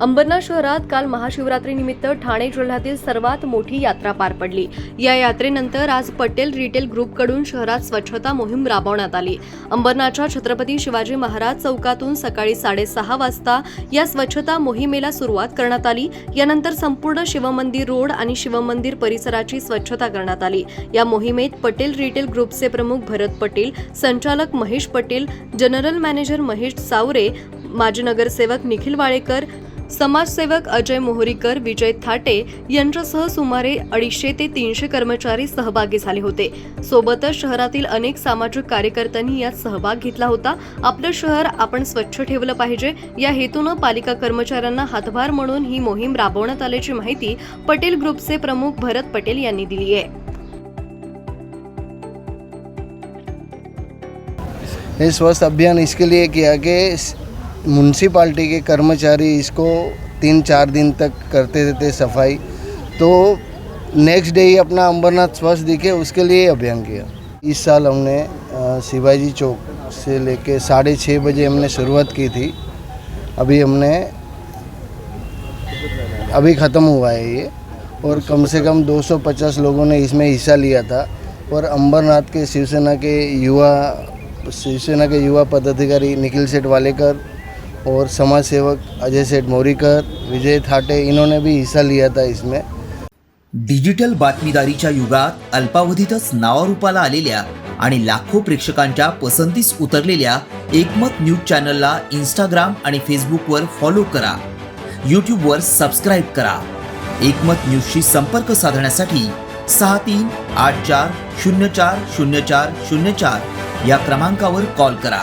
अंबरनाथ शहरात काल महाशिवरात्रीनिमित्त ठाणे जिल्ह्यातील सर्वात मोठी यात्रा पार पडली. या यात्रेनंतर आज पटेल रिटेल ग्रुपकडून शहरात स्वच्छता मोहीम राबवण्यात आली. अंबरनाथच्या छत्रपती शिवाजी महाराज चौकातून सकाळी साडेसहा वाजता या स्वच्छता मोहिमेला सुरुवात करण्यात आली. यानंतर संपूर्ण शिवमंदिर रोड आणि शिवमंदिर परिसराची स्वच्छता करण्यात आली. या मोहिमेत पटेल रिटेल ग्रुपचे प्रमुख भरत पटेल संचालक महेश पटेल जनरल मॅनेजर महेश सावरे माजी नगरसेवक निखिल वाळेकर समाजसेवक अजय मोहरीकर विजय थाटे यांच्यासह सुमारे अडीचशे ते तीनशे कर्मचारी सहभागी झाले होते. सोबतच शहरातील अनेक सामाजिक कार्यकर्त्यांनी यात सहभाग घेतला होता. आपलं शहर आपण स्वच्छ ठेवलं पाहिजे. या हेतूनं पालिका कर्मचाऱ्यांना हातभार म्हणून ही मोहीम राबवण्यात आल्याची माहिती पटेल ग्रुपचे प्रमुख भरत पटेल यांनी दिली आहे. ये स्वस्थ अभियान इसके लिए किया कि म्यूनसिपाल्टी के कर्मचारी इसको तीन चार दिन तक करते रहते सफ़ाई। तो नेक्स्ट डे ही अपना अंबरनाथ स्वस्थ दिखे, उसके लिए अभियान किया। इस साल हमने शिवाजी चौक से लेके साढ़े छः बजे हमने शुरुआत की थी। अभी हमने, अभी ख़त्म हुआ है ये। और कम से कम 250 लोगों ने इसमें हिस्सा लिया था। और अंबरनाथ के शिवसेना के युवा, शिवसेना के युवा पदाधिकारी निखिल सेठ वालेकर और समाज सेवक अजय सेठ मोरीकर विजय थाटे इन्होंने भी हिस्सा लिया था इसमें। डिजिटल बातमीदारीच्या युगात अल्पावधीतच नावारूपाला आलेल्या आणि लाखो प्रेक्षकांच्या पसंतीस उतरलेल्या एकमत न्यूज चॅनलला इंस्टाग्राम आणि फेसबुकवर फॉलो करा. यूट्यूबवर सबस्क्राईब करा. एकमत न्यूजशी संपर्क साधण्यासाठी सहा तीन आठ चार शून्य चार शून्य चार शून्य चार या क्रमांकावर कॉल करा.